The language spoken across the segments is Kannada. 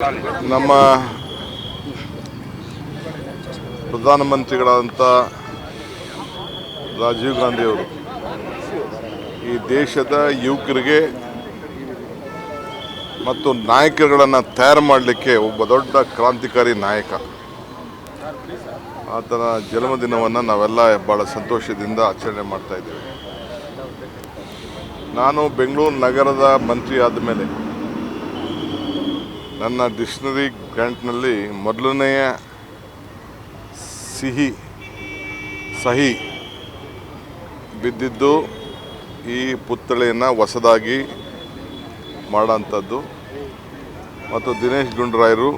ನಮ್ಮ ಪ್ರಧಾನಮಂತ್ರಿಗಳಾದಂಥ ರಾಜೀವ್ ಗಾಂಧಿಯವರು ಈ ದೇಶದ ಯುವಕರಿಗೆ ಮತ್ತು ನಾಯಕರುಗಳನ್ನು ತಯಾರು ಮಾಡಲಿಕ್ಕೆ ಒಬ್ಬ ದೊಡ್ಡ ಕ್ರಾಂತಿಕಾರಿ ನಾಯಕ. ಆತನ ಜನ್ಮದಿನವನ್ನು ನಾವೆಲ್ಲ ಭಾಳ ಸಂತೋಷದಿಂದ ಆಚರಣೆ ಮಾಡ್ತಾ ಇದ್ದೇವೆ. ನಾನು ಬೆಂಗಳೂರು ನಗರದ ಮಂತ್ರಿ ಆದ ಮೇಲೆ ನನ್ನ ಡಿಕ್ಷ್ನರಿ ಗ್ರ್ಯಾಂಟ್ನಲ್ಲಿ ಮೊದಲನೆಯ ಸಿಹಿ, ಸಹಿ ಬಿದ್ದಿದ್ದು ಈ ಪುತ್ಥಳಿಯನ್ನು ಹೊಸದಾಗಿ ಮಾಡೋಂಥದ್ದು. ಮತ್ತು ದಿನೇಶ್ ಗುಂಡ್ರಾಯರು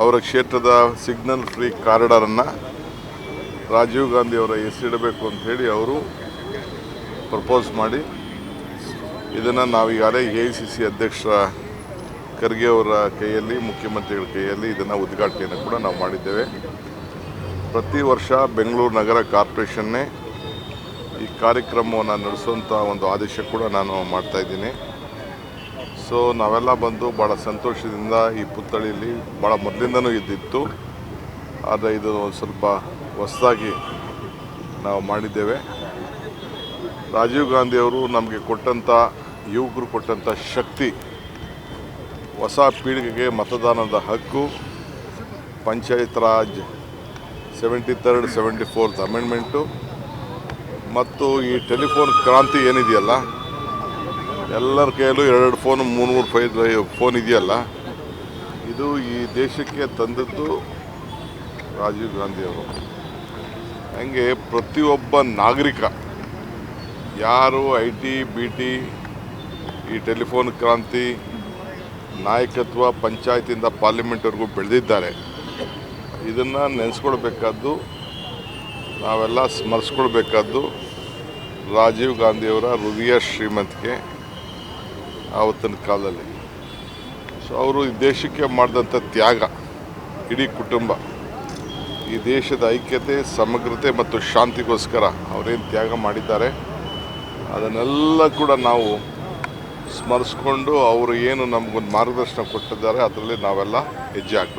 ಅವರ ಕ್ಷೇತ್ರದ ಸಿಗ್ನಲ್ ಫ್ರೀ ಕಾರಿಡಾರನ್ನು ರಾಜೀವ್ ಗಾಂಧಿಯವರ ಅಂತ ಹೇಳಿ ಅವರು ಪ್ರಪೋಸ್ ಮಾಡಿ. ಇದನ್ನು ನಾವೀಗಾಗಲೇ ಎ ಐ ಸಿ ಸಿ ಅಧ್ಯಕ್ಷರ ಖರ್ಗೆ ಅವರ ಕೈಯಲ್ಲಿ, ಮುಖ್ಯಮಂತ್ರಿಗಳ ಕೈಯಲ್ಲಿ ಇದನ್ನು ಉದ್ಘಾಟನೆಯನ್ನು ಕೂಡ ನಾವು ಮಾಡಿದ್ದೇವೆ. ಪ್ರತಿ ವರ್ಷ ಬೆಂಗಳೂರು ನಗರ ಕಾರ್ಪೊರೇಷನ್ನೇ ಈ ಕಾರ್ಯಕ್ರಮವನ್ನು ನಡೆಸುವಂಥ ಒಂದು ಆದೇಶ ಕೂಡ ನಾನು ಮಾಡ್ತಾಯಿದ್ದೀನಿ ಸೊ ನಾವೆಲ್ಲ ಬಂದು ಭಾಳ ಸಂತೋಷದಿಂದ ಈ ಪುತ್ಥಳಿಯಲ್ಲಿ ಭಾಳ ಮೊದಲಿಂದನೂ ಇದ್ದಿತ್ತು. ಆದರೆ ಇದು ಸ್ವಲ್ಪ ಹೊಸದಾಗಿ ನಾವು ಮಾಡಿದ್ದೇವೆ. ರಾಜೀವ್ ಗಾಂಧಿಯವರು ನಮಗೆ ಕೊಟ್ಟಂಥ ಯುವಕರು ಕೊಟ್ಟಂಥ ಶಕ್ತಿ ಹೊಸ ಪೀಳಿಗೆಗೆ ಮತದಾನದ ಹಕ್ಕು. Panchayat raj seventy third seventy fourth amendment ಮತ್ತು ಈ ಟೆಲಿಫೋನ್ ಕ್ರಾಂತಿ ಏನಿದೆಯಲ್ಲ, ಎಲ್ಲರ ಕೈಯಲ್ಲೂ ಎರಡೆರಡು ಫೋನ್ ಮೂರು ಮೂರು ಫೈ ಫೋನ್ ಇದೆಯಲ್ಲ, ಇದು ಈ ದೇಶಕ್ಕೆ ತಂದದ್ದು ರಾಜೀವ್ ಗಾಂಧಿಯವರು ಹಂಗೆ ಪ್ರತಿಯೊಬ್ಬ ನಾಗರಿಕ, ಯಾರು ಐ ಟಿ, ಬಿ ಟಿ, ಈ ಟೆಲಿಫೋನ್ ಕ್ರಾಂತಿ ನಾಯಕತ್ವ ಪಂಚಾಯತಿಂದ ಪಾರ್ಲಿಮೆಂಟ್ವರೆಗೂ ಬೆಳೆದಿದ್ದಾರೆ. ಇದನ್ನು ನೆನೆಸ್ಕೊಳ್ಬೇಕಾದ್ದು, ನಾವೆಲ್ಲ ಸ್ಮರಿಸ್ಕೊಳ್ಬೇಕಾದ್ದು ರಾಜೀವ್ ಗಾಂಧಿಯವರ ಹೃದಯ ಶ್ರೀಮಂತಿಕೆ ಆವತ್ತಿನ ಕಾಲದಲ್ಲಿ. ಸೊ ಅವರು ಈ ದೇಶಕ್ಕೆ ಮಾಡಿದಂಥ ತ್ಯಾಗ, ಇಡೀ ಕುಟುಂಬ, ಈ ದೇಶದ ಐಕ್ಯತೆ, ಸಮಗ್ರತೆ ಮತ್ತು ಶಾಂತಿಗೋಸ್ಕರ ಅವರೇನು ತ್ಯಾಗ ಮಾಡಿದ್ದಾರೆ, ಅದನ್ನೆಲ್ಲ ಕೂಡ ನಾವು ಸ್ಮರಿಸ್ಕೊಂಡು ಅವರು ಏನು ನಮಗೊಂದು ಮಾರ್ಗದರ್ಶನ ಕೊಟ್ಟಿದ್ದಾರೆ ಅದರಲ್ಲಿ ನಾವೆಲ್ಲ ಹೆಜ್ಜೆ ಹಾಕಬೇಕು